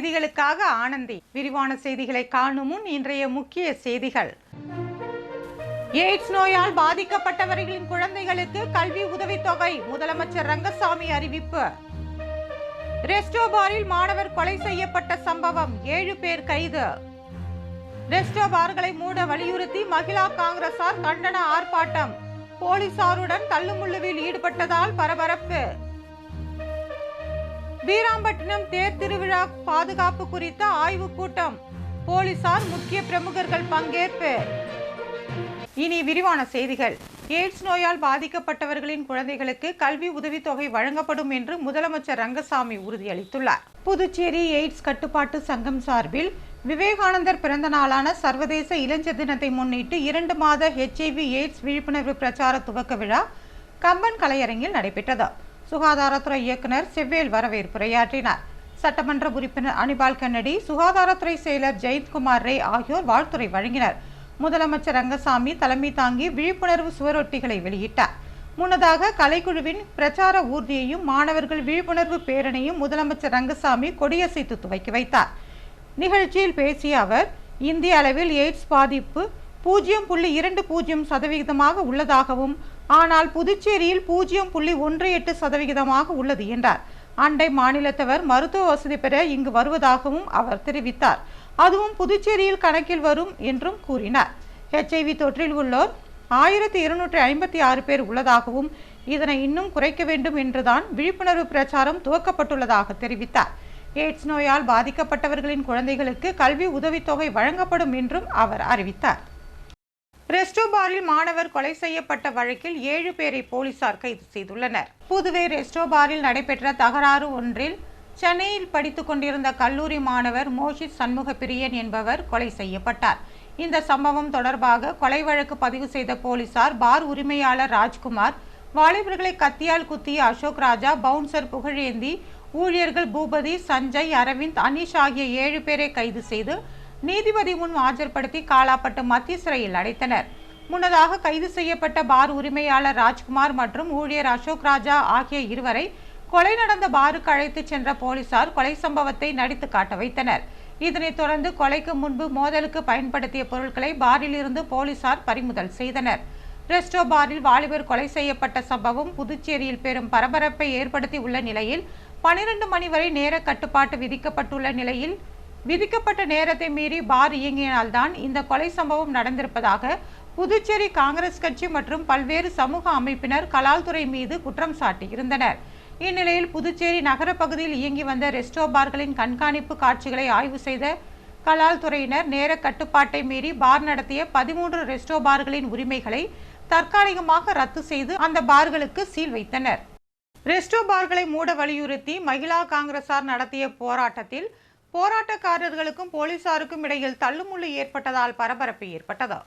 செய்திகளுக்காக ஆனந்தி. விரிவான செய்திகளை காணும் முன் இன்றைய முக்கிய செய்திகள். எய்ட்ஸ் நோயால் பாதிக்கப்பட்டவர்களின் குழந்தைகளுக்கு கல்வி உதவித்தொகை முதலமைச்சர் ரங்கசாமி அறிவிப்பு. ரெஸ்டோபாரில் மாணவர் கொலை செய்யப்பட்ட சம்பவம் ஏழு பேர் கைது. ரெஸ்டோ பார்களை மூட வலியுறுத்தி மகிழா காங்கிரசார் கண்டன ஆர்ப்பாட்டம். போலீசாருடன் தள்ளுமுள்ளுவில் ஈடுபட்டதால் பரபரப்பு. வீராம்பட்டினம் தேர் திருவிழா பாதுகாப்பு குறித்த ஆய்வுக் கூட்டம். போலீசார் முக்கிய பிரமுகர்கள் பங்கேற்பு. இனி விரிவான செய்திகள். எய்ட்ஸ் நோயால் பாதிக்கப்பட்டவர்களின் குழந்தைகளுக்கு கல்வி உதவித்தொகை வழங்கப்படும் என்று முதலமைச்சர் ரங்கசாமி உறுதியளித்துள்ளார். புதுச்சேரி எய்ட்ஸ் கட்டுப்பாட்டு சங்கம் சார்பில் விவேகானந்தர் பிறந்த நாளான சர்வதேச இளைஞர் தினத்தை முன்னிட்டு இரண்டு மாத ஹெச்ஐவி எய்ட்ஸ் விழிப்புணர்வு பிரச்சார துவக்க விழா கம்பன் கலையரங்கில் நடைபெற்றது. சுகாதாரத்துறை இயக்குனர் செவ்வேல் வரவேற்புரையாற்றினார் சட்டமன்ற உறுப்பினர் அனிபால் கன்னடி சுகாதாரத்துறை செயலர் ஜெயந்த்குமார் ரே ஆகியோர் வாழ்த்துரை வழங்கினர். முதலமைச்சர் ரங்கசாமி தலைமை தாங்கி விழிப்புணர்வு சுவரொட்டிகளை வெளியிட்டார். முன்னதாக கலைக்குழுவின் பிரச்சார ஊர்தியையும் மாணவர்கள் விழிப்புணர்வு பேரணியும் முதலமைச்சர் ரங்கசாமி கொடியசைத்து துவக்கி வைத்தார். நிகழ்ச்சியில் பேசிய அவர் இந்திய அளவில் எய்ட்ஸ் பாதிப்பு பூஜ்ஜியம் புள்ளி இரண்டு பூஜ்ஜியம் சதவிகிதமாக உள்ளதாகவும் ஆனால் புதுச்சேரியில் பூஜ்ஜியம் புள்ளி ஒன்று எட்டு சதவிகிதமாக உள்ளது என்றார். அண்டை மாநிலத்தவர் மருத்துவ வசதி பெற இங்கு வருவதாகவும் அவர் தெரிவித்தார். அதுவும் புதுச்சேரியில் கணக்கில் வரும் என்றும் கூறினார். ஹெச்ஐவி தொற்றில் உள்ளோர் ஆயிரத்தி இருநூற்றி ஐம்பத்தி ஆறு பேர் உள்ளதாகவும் இதனை இன்னும் குறைக்க வேண்டும் என்றுதான் விழிப்புணர்வு பிரச்சாரம் துவக்கப்பட்டுள்ளதாக தெரிவித்தார். எய்ட்ஸ் நோயால் பாதிக்கப்பட்டவர்களின் குழந்தைகளுக்கு கல்வி உதவித்தொகை வழங்கப்படும் என்றும் அவர் அறிவித்தார். ரெஸ்டோ பாரில் மாணவர் கொலை செய்யப்பட்ட வழக்கில் ஏழு பேரை போலீசார் கைது செய்துள்ளனர். புதுவை ரெஸ்டோ பாரில் நடைபெற்ற தகராறு ஒன்றில் சென்னையில் படித்துக் கொண்டிருந்த கல்லூரி மாணவர் மோஷித் சண்முக பிரியன் என்பவர் கொலை செய்யப்பட்டார். இந்த சம்பவம் தொடர்பாக கொலை வழக்கு பதிவு செய்த போலீசார் பார் உரிமையாளர் ராஜ்குமார் வாலிபர்களை கத்தியால் குத்திய அசோக் ராஜா பவுன்சர் புகழேந்தி ஊழியர்கள் பூபதி சஞ்சய் அரவிந்த் அனீஷ் ஆகிய ஏழு பேரை கைது செய்து நீதிபதி முன் ஆஜர்படுத்தி காலாப்பட்டு மத்திய சிறையில் அடைத்தனர். முன்னதாக கைது செய்யப்பட்ட பார் உரிமையாளர் ராஜ்குமார் மற்றும் ஊழியர் அசோக் ராஜா ஆகிய இருவரை கொலை நடந்த பாருக்கு அழைத்துச் சென்ற போலீசார் கொலை சம்பவத்தை நடித்து காட்ட வைத்தனர். இதனைத் தொடர்ந்து கொலைக்கு முன்பு மோதலுக்கு பயன்படுத்திய பொருட்களை பாரில் இருந்து போலீசார் பறிமுதல் செய்தனர். ரெஸ்டோ பாரில் வாலிபர் கொலை செய்யப்பட்ட சம்பவம் புதுச்சேரியில் பெரும் பரபரப்பை ஏற்படுத்தி உள்ள நிலையில் பனிரெண்டு மணி வரை நேர கட்டுப்பாட்டு விதிக்கப்பட்டுள்ள நிலையில் விதிக்கப்பட்ட நேரத்தை மீறி பார் இயங்கினால்தான் இந்த கொலை சம்பவம் நடந்திருப்பதாக புதுச்சேரி காங்கிரஸ் கட்சி மற்றும் பல்வேறு சமூக அமைப்பினர் கலால்துறை மீது குற்றம் சாட்டியிருந்தனர் இந்நிலையில் புதுச்சேரி நகர பகுதியில் இயங்கி வந்த ரெஸ்டோ பார்களின் கண்காணிப்பு காட்சிகளை ஆய்வு செய்த கலால்துறையினர் நேர கட்டுப்பாட்டை மீறி பார் நடத்திய பதிமூன்று ரெஸ்டோ பார்களின் உரிமைகளை தற்காலிகமாக ரத்து செய்து அந்த பார்களுக்கு சீல் வைத்தனர். ரெஸ்டோ பார்களை மூட வலியுறுத்தி மகிழா காங்கிரசார் நடத்திய போராட்டத்தில் போராட்டக்காரர்களுக்கும் போலீசாருக்கும் இடையில் தள்ளுமுள்ளு ஏற்பட்டதால் பரபரப்பு ஏற்பட்டது.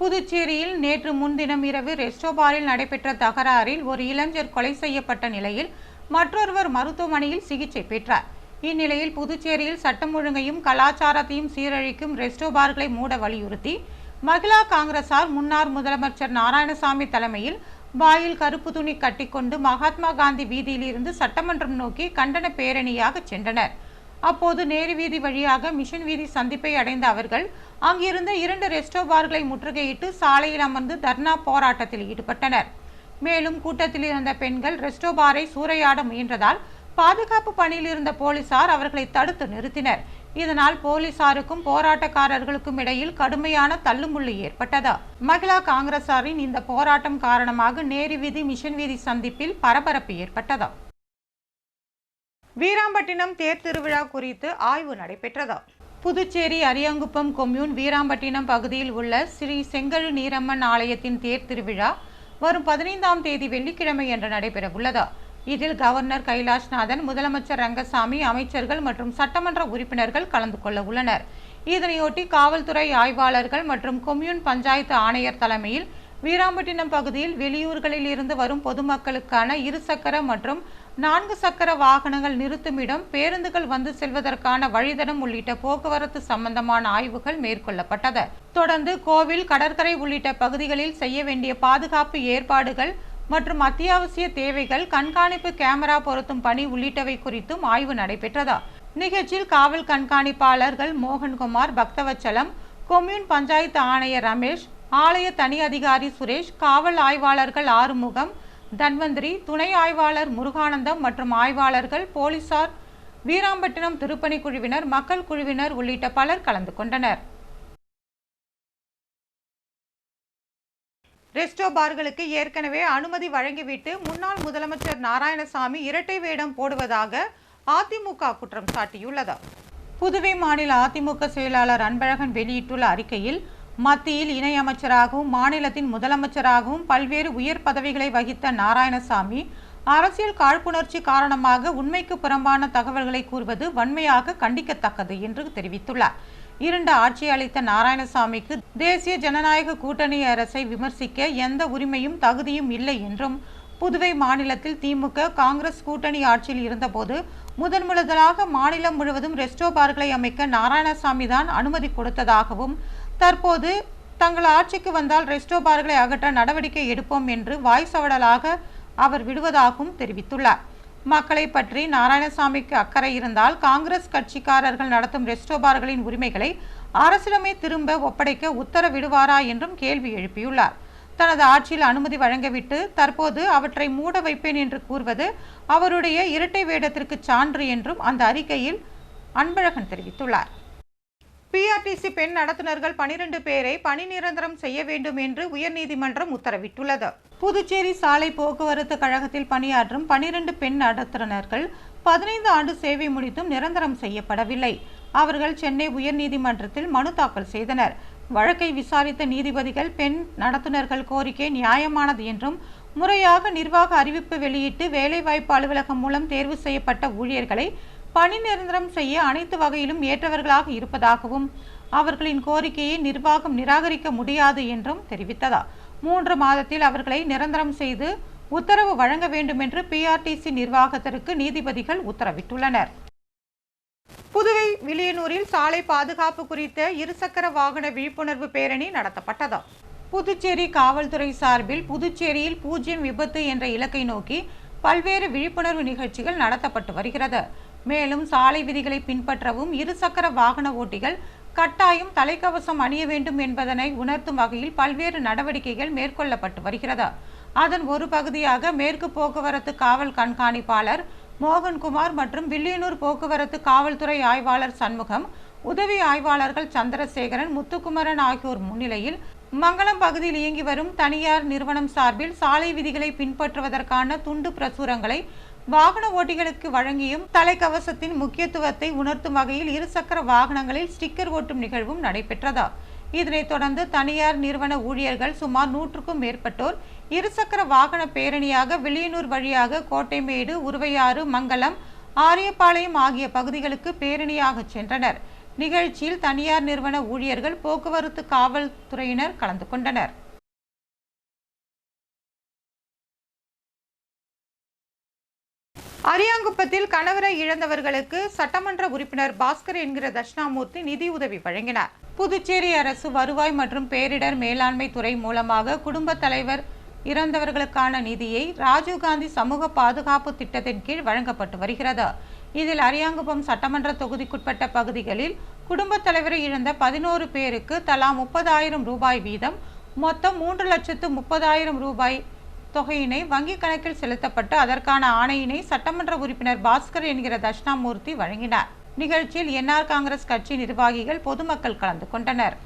புதுச்சேரியில் நேற்று முன்தினம் இரவு ரெஸ்டோபாரில் நடைபெற்ற தகராறில் ஒரு இளைஞர் கொலை செய்யப்பட்ட நிலையில் மற்றொருவர் மருத்துவமனையில் சிகிச்சை பெற்றார். இந்நிலையில் புதுச்சேரியில் சட்டம் ஒழுங்கையும் கலாச்சாரத்தையும் சீரழிக்கும் ரெஸ்டோபார்களை மூட வலியுறுத்தி மகிழா காங்கிரசார் முன்னாள் முதலமைச்சர் நாராயணசாமி தலைமையில் வாயில் கருப்பு துணி கட்டிக்கொண்டு மகாத்மா காந்தி வீதியிலிருந்து சட்டமன்றம் நோக்கி கண்டன பேரணியாக சென்றனர். அப்போது நேரு வீதி வழியாக மிஷன் வீதி சந்திப்பை அடைந்த அவர்கள் அங்கிருந்த இரண்டு ரெஸ்டோ பார்களை முற்றுகையிட்டு சாலையில் அமர்ந்து தர்ணா போராட்டத்தில் ஈடுபட்டனர். மேலும் கூட்டத்தில் இருந்த பெண்கள் ரெஸ்டோ பாரை சூறையாட முயன்றதால் பாதுகாப்பு பணியில் இருந்த போலீசார் அவர்களை தடுத்து நிறுத்தினர். இதனால் போலீசாருக்கும் போராட்டக்காரர்களுக்கும் இடையில் கடுமையான தள்ளுமுள்ளு ஏற்பட்டது. மகிழா காங்கிரசாரின் இந்த போராட்டம் காரணமாக நேரு வீதி மிஷன் வீதி சந்திப்பில் பரபரப்பு ஏற்பட்டது. வீராம்பட்டினம் தேர் திருவிழா குறித்து ஆய்வு நடைபெற்றதா. புதுச்சேரி அரியாங்குப்பம் கொம்யூன் வீராம்பட்டினம் பகுதியில் உள்ள ஸ்ரீ செங்கழு நீரம்மன் ஆலயத்தின் தேர் திருவிழா வரும் பதினைந்தாம் தேதி வெள்ளிக்கிழமை என்று நடைபெறவுள்ளது. இதில் கவர்னர் கைலாஷ்நாதன் முதலமைச்சர் ரங்கசாமி அமைச்சர்கள் மற்றும் சட்டமன்ற உறுப்பினர்கள் கலந்து கொள்ள உள்ளனர். இதனையொட்டி காவல்துறை ஆய்வாளர்கள் மற்றும் கொம்யூன் பஞ்சாயத்து ஆணையர் தலைமையில் வீராம்பட்டினம் பகுதியில் வெளியூர்களில் இருந்து வரும் பொதுமக்களுக்கான இருசக்கர மற்றும் நான்கு சக்கர வாகனங்கள் நிறுத்துமிடம் பேருந்துகள் வந்து செல்வதற்கான வழிதடம் உள்ளிட்ட போக்குவரத்து சம்பந்தமான ஆய்வுகள் மேற்கொள்ளப்பட்டது. தொடர்ந்து கோவில் கடற்கரை உள்ளிட்ட பகுதிகளில் செய்ய வேண்டிய பாதுகாப்பு ஏற்பாடுகள் மற்றும் அத்தியாவசிய தேவைகள் கண்காணிப்பு கேமரா பொருத்தும் பணி உள்ளிட்டவை குறித்தும் ஆய்வு நடைபெற்றதா. நிகழ்ச்சியில் காவல் கண்காணிப்பாளர்கள் மோகன்குமார் பக்தவச்சலம் கொம்யூன் பஞ்சாயத்து ஆணையர் ரமேஷ் ஆலய தனி அதிகாரி சுரேஷ் காவல் ஆய்வாளர்கள் ஆறுமுகம் தன்வந்திரி துணை ஆய்வாளர் முருகானந்தம் மற்றும் ஆய்வாளர்கள் போலீசார் வீராம்பட்டினம் திருப்பணி குழுவினர் மக்கள் குழுவினர் உள்ளிட்ட பலர் கலந்து கொண்டனர். ரெஸ்டோ பார்களுக்கு ஏற்கனவே அனுமதி வழங்கிவிட்டு முன்னாள் முதலமைச்சர் நாராயணசாமி இரட்டை வேடம் போடுவதாக அதிமுக குற்றம் சாட்டியுள்ளது. புதுவை மாநில அதிமுக செயலாளர் அன்பழகன் வெளியிட்டுள்ள அறிக்கையில் மத்தியில் இணையமைச்சராகவும் மாநிலத்தின் முதலமைச்சராகவும் பல்வேறு உயர் பதவிகளை வகித்த நாராயணசாமி அரசியல் காழ்ப்புணர்ச்சி காரணமாக உண்மைக்கு புறம்பான தகவல்களை கூறுவது வன்மையாக கண்டிக்கத்தக்கது என்று தெரிவித்துள்ளார். இரண்டு ஆட்சி அளித்த நாராயணசாமிக்கு தேசிய ஜனநாயக கூட்டணி அரசை விமர்சிக்க எந்த உரிமையும் தகுதியும் இல்லை என்றும் புதுவை மாநிலத்தில் திமுக காங்கிரஸ் கூட்டணி ஆட்சியில் இருந்தபோது முதன் முதலாக மாநிலம் முழுவதும் ரெஸ்டோ பார்களை அமைக்க நாராயணசாமி தான் அனுமதி கொடுத்ததாகவும் தற்போது தங்கள் ஆட்சிக்கு வந்தால் ரெஸ்டோ பார்களை அகற்ற நடவடிக்கை எடுப்போம் என்று வாய் சவடலாக அவர் விடுவதாகவும் தெரிவித்துள்ளார். மக்களை பற்றி நாராயணசாமிக்கு அக்கறை இருந்தால் காங்கிரஸ் கட்சிக்காரர்கள் நடத்தும் ரெஸ்டோ பார்களின் உரிமைகளை அரசிடமே திரும்ப ஒப்படைக்க உத்தரவிடுவாரா என்றும் கேள்வி எழுப்பியுள்ளார். தனது ஆட்சியில் அனுமதி வழங்கவிட்டு தற்போது அவற்றை மூட வைப்பேன் என்று கூறுவது அவருடைய இரட்டை வேடத்திற்கு சான்று என்றும் அந்த அறிக்கையில் அன்பழகன் தெரிவித்துள்ளார். பிஆர்டிசி பெண் நடத்துனர்கள் பனிரெண்டு பேரை பணி நிரந்தரம் செய்ய வேண்டும் என்று உயர்நீதிமன்றம் உத்தரவிட்டுள்ளது. புதுச்சேரி சாலை போக்குவரத்து கழகத்தில் பணியாற்றும் பனிரெண்டு பெண் நடத்துனர்கள் பதினைந்து ஆண்டு சேவை முடித்தும் நிரந்தரம் செய்யப்படவில்லை. அவர்கள் சென்னை உயர்நீதிமன்றத்தில் மனு தாக்கல் செய்தனர். வழக்கை விசாரித்த நீதிபதிகள் பெண் நடத்துனர்கள் கோரிக்கை நியாயமானது என்றும் முறையாக நிர்வாக அறிவிப்பு வெளியிட்டு வேலைவாய்ப்பு அலுவலகம் மூலம் தேர்வு செய்யப்பட்ட ஊழியர்களை பணி நிரந்தரம் செய்ய அனைத்து வகையிலும் ஏற்றவர்களாக இருப்பதாகவும் அவர்களின் கோரிக்கையை நிர்வாகம் நிராகரிக்க முடியாது என்றும் தெரிவித்ததா? மூன்று மாதத்தில் அவர்களை நிரந்தரம் செய்து உத்தரவு வழங்க வேண்டும் என்று பிஆர்டிசி நிர்வாகத்திற்கு நீதிபதிகள் உத்தரவிட்டுள்ளனர். புதுவை விளியனூரில் சாலை பாதுகாப்பு குறித்த இருசக்கர வாகன விழிப்புணர்வு பேரணி நடத்தப்பட்டது. புதுச்சேரி காவல்துறை சார்பில் புதுச்சேரியில் பூஜ்ஜியம் விபத்து என்ற இலக்கை நோக்கி பல்வேறு விழிப்புணர்வு நிகழ்ச்சிகள் நடத்தப்பட்டு வருகிறது. மேலும் சாலை விதிகளை பின்பற்றவும் இருசக்கர வாகன ஓட்டிகள் கட்டாயம் தலைக்கவசம் அணிய வேண்டும் என்பதனை உணர்த்தும் வகையில் பல்வேறு நடவடிக்கைகள் மேற்கொள்ளப்பட்டு வருகிறது. அதன் ஒரு பகுதியாக மேற்கு போக்குவரத்து காவல் கண்காணிப்பாளர் மோகன்குமார் மற்றும் வில்லியனூர் போக்குவரத்து காவல்துறை ஆய்வாளர் சண்முகம் உதவி ஆய்வாளர்கள் சந்திரசேகரன் முத்துக்குமரன் ஆகியோர் முன்னிலையில் மங்களம் பகுதியில் இயங்கி வரும் தனியார் நிறுவனம் சார்பில் சாலை விதிகளை பின்பற்றுவதற்கான துண்டு பிரசுரங்களை வாகன ஓட்டிகளுக்கு வழங்கியும் தலைக்கவசத்தின் முக்கியத்துவத்தை உணர்த்தும் வகையில் இருசக்கர வாகனங்களில் ஸ்டிக்கர் ஓட்டும் நிகழ்வும் நடைபெற்றதா? இதனைத் தொடர்ந்து தனியார் நிறுவன ஊழியர்கள் சுமார் நூற்றுக்கும் மேற்பட்டோர் இருசக்கர வாகன பேரணியாக வில்லியனூர் வழியாக கோட்டைமேடு உருவையாறு மங்கலம் ஆரியபாளையம் ஆகிய பகுதிகளுக்கு பேரணியாக சென்றனர். நிகழ்ச்சியில் தனியார் நிறுவன ஊழியர்கள் போக்குவரத்து காவல்துறையினர் கலந்து கொண்டனர். அரியாங்குப்பத்தில் கணவரை இழந்தவர்களுக்கு சட்டமன்ற உறுப்பினர் பாஸ்கர் என்கிற தட்சிணாமூர்த்தி நிதி உதவி வழங்கினார். புதுச்சேரி அரசு வருவாய் மற்றும் பேரிடர் மேலாண்மை துறை மூலமாக குடும்ப தலைவர் இறந்தவர்களுக்கான நிதியை ராஜீவ்காந்தி சமூக பாதுகாப்பு திட்டத்தின் கீழ் வழங்கப்பட்டு வருகிறது. இதில் அரியாங்குப்பம் சட்டமன்ற தொகுதிக்குட்பட்ட பகுதிகளில் குடும்பத் தலைவரை இழந்த பதினோரு பேருக்கு தலா முப்பதாயிரம் ரூபாய் வீதம் மொத்தம் மூன்று லட்சத்து முப்பதாயிரம் ரூபாய் தொகையினை வங்கிக் கணக்கில் செலுத்தப்பட்டு அதற்கான ஆணையினை சட்டமன்ற உறுப்பினர் பாஸ்கர் என்கிற தட்சிணாமூர்த்தி வழங்கினார். நிகழ்ச்சியில் என்ஆர் காங்கிரஸ் கட்சி நிர்வாகிகள் பொதுமக்கள் கலந்து கொண்டனர்.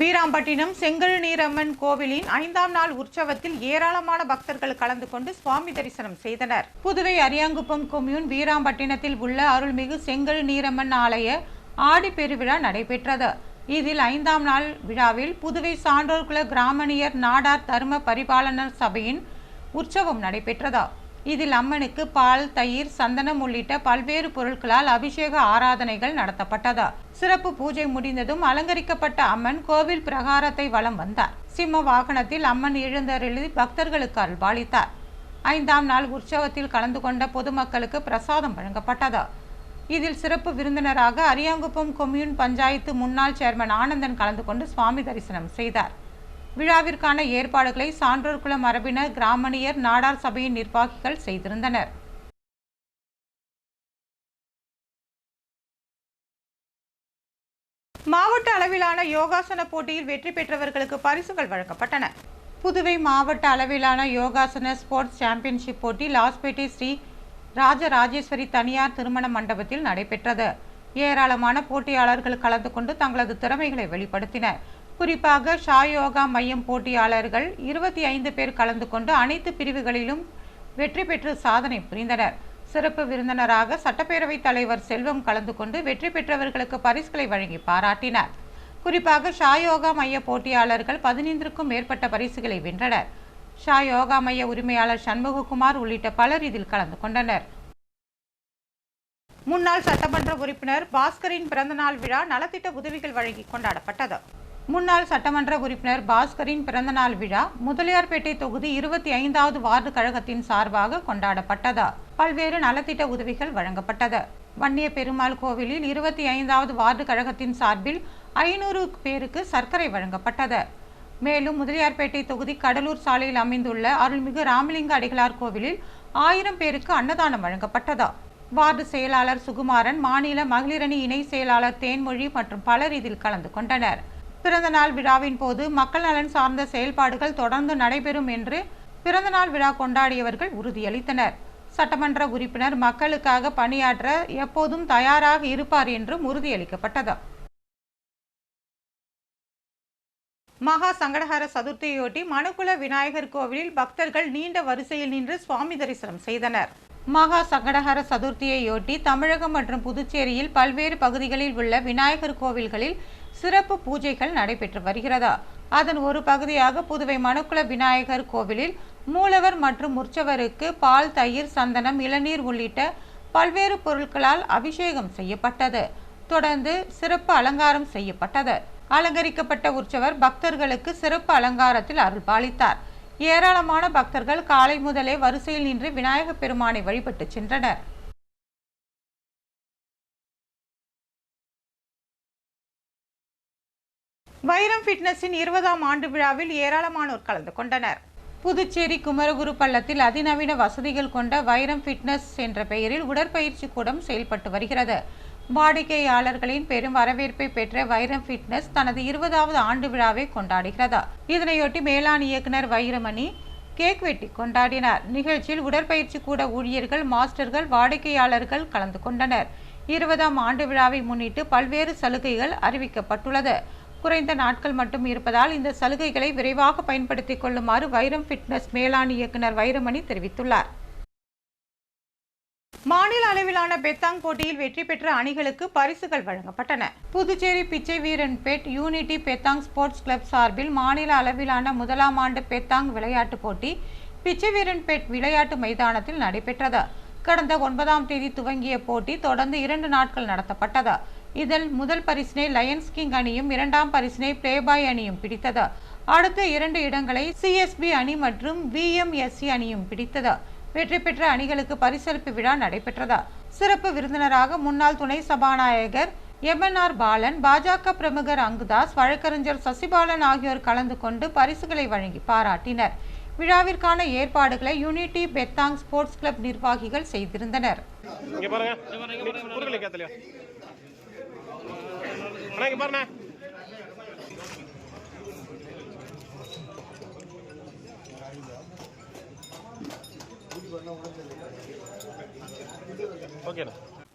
வீராம்பட்டினம் செங்கழுநீரம்மன் கோவிலின் ஐந்தாம் நாள் உற்சவத்தில் ஏராளமான பக்தர்கள் கலந்து கொண்டு சுவாமி தரிசனம் செய்தனர். புதுவை அரியாங்குப்பம் கொம்யூன் வீராம்பட்டினத்தில் உள்ள அருள்மிகு செங்கல் நீரம்மன் ஆலய ஆடி பெருவிழா நடைபெற்றது. இதில் ஐந்தாம் நாள் விழாவில் புதுவை சான்றோர்குல கிராமணியர் நாடார் தர்ம பரிபாலனர் சபையின் உற்சவம் நடைபெற்றதா. இதில் அம்மனுக்கு பால் தயிர் சந்தனம் உள்ளிட்ட பல்வேறு பொருட்களால் அபிஷேக ஆராதனைகள் நடத்தப்பட்டதா. சிறப்பு பூஜை முடிந்ததும் அலங்கரிக்கப்பட்ட அம்மன் கோவில் பிரகாரத்தை வலம் வந்தார். சிம்ம வாகனத்தில் அம்மன் எழுந்தருளி பக்தர்களுக்கு அருள்பாலித்தார். ஐந்தாம் நாள் உற்சவத்தில் கலந்து கொண்ட பொதுமக்களுக்கு பிரசாதம் வழங்கப்பட்டதா. இதில் சிறப்பு விருந்தினராக அரியாங்குப்பம் கொம்யூன் பஞ்சாயத்து முன்னாள் சேர்மன் ஆனந்தன் கலந்து கொண்டு சுவாமி தரிசனம் செய்தார். விழாவிற்கான ஏற்பாடுகளை சான்றோர் மரபினர் கிராமணியர் நாடார் சபையின் நிர்வாகிகள் செய்திருந்தனர். மாவட்ட அளவிலான யோகாசன போட்டியில் வெற்றி பெற்றவர்களுக்கு பரிசுகள் வழங்கப்பட்டன. புதுவை மாவட்ட அளவிலான யோகாசன ஸ்போர்ட்ஸ் சாம்பியன்ஷிப் போட்டி லாஸ்பேட்டை ஸ்ரீ ராஜராஜேஸ்வரி தனியார் திருமண மண்டபத்தில் நடைபெற்றது. ஏராளமான போட்டியாளர்கள் கலந்து கொண்டு தங்களது திறமைகளை வெளிப்படுத்தினர். குறிப்பாக ஷா யோகா மையம் போட்டியாளர்கள் இருபத்தி ஐந்து பேர் கலந்து கொண்டு அனைத்து பிரிவுகளிலும் வெற்றி பெற்று சாதனை புரிந்தனர். சிறப்பு விருந்தினராக சட்டப்பேரவைத் தலைவர் செல்வம் கலந்து கொண்டு வெற்றி பெற்றவர்களுக்கு பரிசுகளை வழங்கி பாராட்டினார். குறிப்பாக ஷா யோகா மைய போட்டியாளர்கள் பதினைந்திற்கும் மேற்பட்ட பரிசுகளை வென்றனர். ஷா யோகா மைய உரிமையாளர் சண்முககுமார் உள்ளிட்ட பலர் இதில் கலந்து கொண்டனர். முன்னாள் சட்டமன்ற உறுப்பினர் பாஸ்கரின் பிறந்தநாள் விழா நலத்திட்ட உதவிகள் வழங்கி கொண்டாடப்பட்டது. முன்னாள் சட்டமன்ற உறுப்பினர் பாஸ்கரின் பிறந்தநாள் விழா முதலியார்பேட்டை தொகுதி இருபத்தி ஐந்தாவது வார்டு கழகத்தின் சார்பாக கொண்டாடப்பட்டது. பல்வேறு நலத்திட்ட உதவிகள் வழங்கப்பட்டது. வன்னிய பெருமாள் கோவிலில் இருபத்தி ஐந்தாவது வார்டு கழகத்தின் சார்பில் ஐநூறு பேருக்கு சர்க்கரை வழங்கப்பட்டது. மேலும் முதலியார்பேட்டை தொகுதி கடலூர் சாலையில் அமைந்துள்ள அருள்மிகு ராமலிங்க அடிகளார் கோவிலில் ஆயிரம் பேருக்கு அன்னதானம் வழங்கப்பட்டதா. வார்டு செயலாளர் சுகுமாரன் மாநில மகளிரணி இணை செயலாளர் தேன்மொழி மற்றும் பலர் இதில் கலந்து கொண்டனர். பிறந்தநாள் விழாவின் போது மக்கள் நலன் சார்ந்த செயல்பாடுகள் தொடர்ந்து நடைபெறும் என்று பிறந்தநாள் விழா கொண்டாடியவர்கள் உறுதியளித்தனர். சட்டமன்ற உறுப்பினர் மக்களுக்காக பணியாற்ற எப்போதும் தயாராக இருப்பார் என்றும் உறுதியளிக்கப்பட்டது. மகா சங்கடஹர சதுர்த்தியொட்டி மனுக்குல விநாயகர் கோவிலில் பக்தர்கள் நீண்ட வரிசையில் நின்று சுவாமி தரிசனம் செய்தனர். மகா சங்கடஹர சதுர்த்தியையொட்டி தமிழகம் மற்றும் புதுச்சேரியில் பல்வேறு பகுதிகளில் உள்ள விநாயகர் கோவில்களில் சிறப்பு பூஜைகள் நடைபெற்று வருகிறதா. அதன் ஒரு பகுதியாக புதுவை மனுக்குல விநாயகர் கோவிலில் மூலவர் மற்றும் உற்சவருக்கு பால் தயிர் சந்தனம் இளநீர் உள்ளிட்ட பல்வேறு பொருட்களால் அபிஷேகம் செய்யப்பட்டது. தொடர்ந்து சிறப்பு அலங்காரம் செய்யப்பட்டது. அலங்கரிக்கப்பட்ட உற்சவர் பக்தர்களுக்கு சிறப்பு அலங்காரத்தில் அருள் பாலித்தார். ஏராளமான பக்தர்கள் காலை முதலே வரிசையில் நின்று விநாயகப் பெருமானை வழிபட்டு சென்றனர். வைரம் ஃபிட்னஸின் இருபதாம் ஆண்டு விழாவில் ஏராளமானோர் கலந்து கொண்டனர். புதுச்சேரி குமரகுரு பள்ளத்தில் அதிநவீன வசதிகள் கொண்ட வைரம் ஃபிட்னஸ் என்ற பெயரில் உடற்பயிற்சி கூடம் செயல்பட்டு வருகிறது. வாடிக்கையாளர்களின் பெரும் வரவேற்பை பெற்ற வைரம் ஃபிட்னஸ் தனது இருபதாவது ஆண்டு விழாவை கொண்டாடுகிறதா. இதனையொட்டி மேலாண் இயக்குனர் வைரமணி கேக் வெட்டி கொண்டாடினார். நிகழ்ச்சியில் உடற்பயிற்சி கூட ஊழியர்கள் மாஸ்டர்கள் வாடிக்கையாளர்கள் கலந்து கொண்டனர். இருபதாம் ஆண்டு விழாவை முன்னிட்டு பல்வேறு சலுகைகள் அறிவிக்கப்பட்டுள்ளது. குறைந்த நாட்கள் மட்டும் இருப்பதால் இந்த சலுகைகளை விரைவாக பயன்படுத்திக் கொள்ளுமாறு வைரம் ஃபிட்னஸ் மேலாண் இயக்குனர் வைரமணி தெரிவித்துள்ளார். மாநில அளவிலான பெத்தாங் போட்டியில் வெற்றி பெற்ற அணிகளுக்கு பரிசுகள் வழங்கப்பட்டன. Puducherry Pichai Veeranpet unity petanque sports club சார்பில் மாநில அளவிலான முதலாம் ஆண்டு பெத்தாங் விளையாட்டுப் போட்டி பிச்சை வீரன்பேட் விளையாட்டு மைதானத்தில் நடைபெற்றது. கடந்த ஒன்பதாம் தேதி துவங்கிய போட்டி தொடர்ந்து இரண்டு நாட்கள் நடத்தப்பட்டது. இதில் முதல் பரிசினை லயன்ஸ் கிங் அணியும் இரண்டாம் பரிசினை பிளேபாய் அணியும் பிடித்தது. அடுத்த இரண்டு இடங்களை சிஎஸ்பி அணி மற்றும் விஎம்எஸ்சி அணியும் பிடித்தது. வெற்றி பெற்ற அணிகளுக்கு பரிசளிப்பு விழா நடைபெற்றதா? சிறப்பு விருந்தினராக முன்னாள் துணை சபாநாயகர் எம்என்ஆர் பாலன் பாஜக பிரமுகர் அங்குதாஸ் வழக்கறிஞர் சசிபாலன் ஆகியோர் கலந்து கொண்டு பரிசுகளை வழங்கி பாராட்டினர். விழாவிற்கான ஏற்பாடுகளை யூனிட்டி பெத்தாங் ஸ்போர்ட்ஸ் கிளப் நிர்வாகிகள் செய்திருந்தனர். இங்க பாருங்க.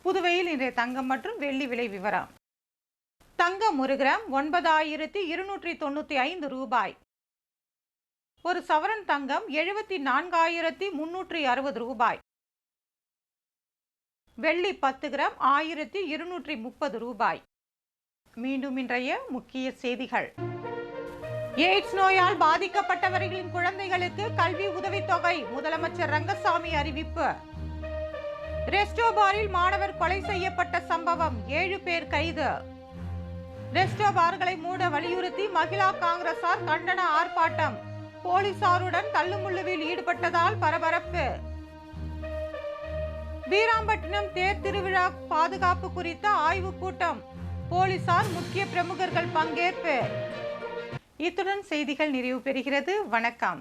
புதுவையில் இன்றைய தங்கம் மற்றும் வெள்ளி விலை விவரம். தங்கம் ஒரு கிராம் ஒன்பதாயிரத்தி இருநூற்றி தொண்ணூற்றி ஐந்து ரூபாய். ஒரு சவரன் தங்கம் எழுபத்தி நான்காயிரத்தி முன்னூற்றி அறுபது ரூபாய். வெள்ளி பத்து கிராம் ஆயிரத்தி இருநூற்றி முப்பது ரூபாய். மீண்டும் இன்றைய முக்கிய செய்திகள். எய்ட்ஸ் நோயால் பாதிக்கப்பட்டவர்களின் குழந்தைகளுக்கு கல்வி உதவித்தொகை முதலமைச்சர் ரங்கசாமி அறிவிப்பு. ரெஸ்டோபாரில் மாணவர் கொலை செய்யப்பட்ட சம்பவம் ஏழு பேர் கைது. ரெஸ்டோ பார்களை மூட வலியுறுத்தி மகிழா காங்கிரசார் கண்டன ஆர்ப்பாட்டம். போலீசாருடன் தள்ளுமுள்ளுவில் ஈடுபட்டதால் பரபரப்பு. வீராம்பட்டினம் தேர் திருவிழா பாதுகாப்பு குறித்த ஆய்வுக் கூட்டம் போலீசார் முக்கிய பிரமுகர்கள் பங்கேற்பு. இத்துடன் செய்திகள் நிறைவு பெறுகிறது. வணக்கம்.